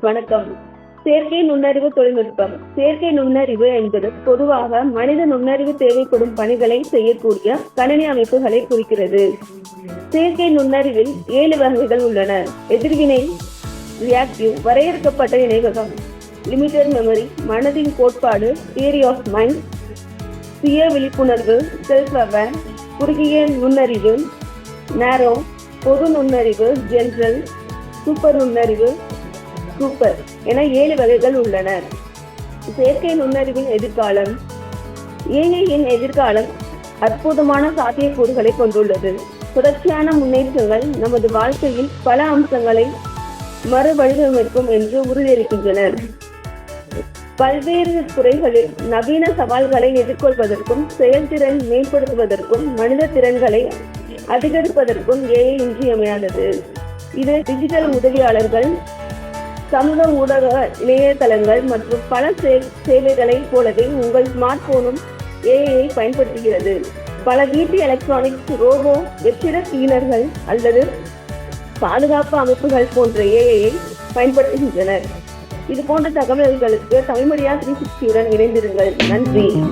வணக்கம். செயற்கை நுண்ணறிவு தொழில்நுட்பம். செயற்கை நுண்ணறிவு என்பது பொதுவாக மனித நுண்ணறிவு தேவைப்படும் பணிகளை செய்யக்கூடிய கணினி அமைப்புகளை குறிக்கிறது. செயற்கை நுண்ணறிவில் ஏழு வகைகள் உள்ளன. எதிர்வினை ரியாக்டிவ் வரையறுக்கப்பட்ட நினைவகம் லிமிடெட் மெமரி மனதின் கோட்பாடு தியரி ஆஃப் மைண்ட் சுய விழிப்புணர்வு செல்ஃப் அவேர் குறுகிய நுண்ணறிவு நேரோ பொது நுண்ணறிவு ஜென்ரல் சூப்பர் நுண்ணறிவு சூப்பர் என ஏழு வகைகள் உள்ளன. செயற்கை நுண்ணறிவின் எதிர்காலம். ஏஐயின் எதிர்காலம் அற்புதமான சாத்தியக்கூறுகளை கொண்டுள்ளது. தொடர்ச்சியான முன்னேற்றங்கள் நமது வாழ்க்கையில் பல அம்சங்களை மறுவடிவமைக்கும் என்று உறுதியளிக்கின்றனர் பல்வேறு துறைகளில் நவீன சவால்களை எதிர்கொள்வதற்கும் செயல்திறன் மேம்படுத்துவதற்கும் மனித திறன்களை அதிகரிப்பதற்கும் ஏஐ இன்றியமையானது இது டிஜிட்டல் உதவியாளர்கள் சமூக ஊடக இணையதளங்கள் மற்றும் பல சே- சேவைகளைப் போலவே உங்கள் ஸ்மார்ட் போனும் ஏஐயை பயன்படுத்துகிறது. பல வீட்டு எலக்ட்ரானிக்ஸ் ரோபோ வெற்றிட கிளீனர்கள் அல்லது பாதுகாப்பு அமைப்புகள் போன்ற ஏஐயை பயன்படுத்துகின்றனர். இது போன்ற தகவல்களுக்கு தமிழ்மொழியா த்ரீ சிக்ஸ்டியுடன் இணைந்திருங்கள். நன்றி.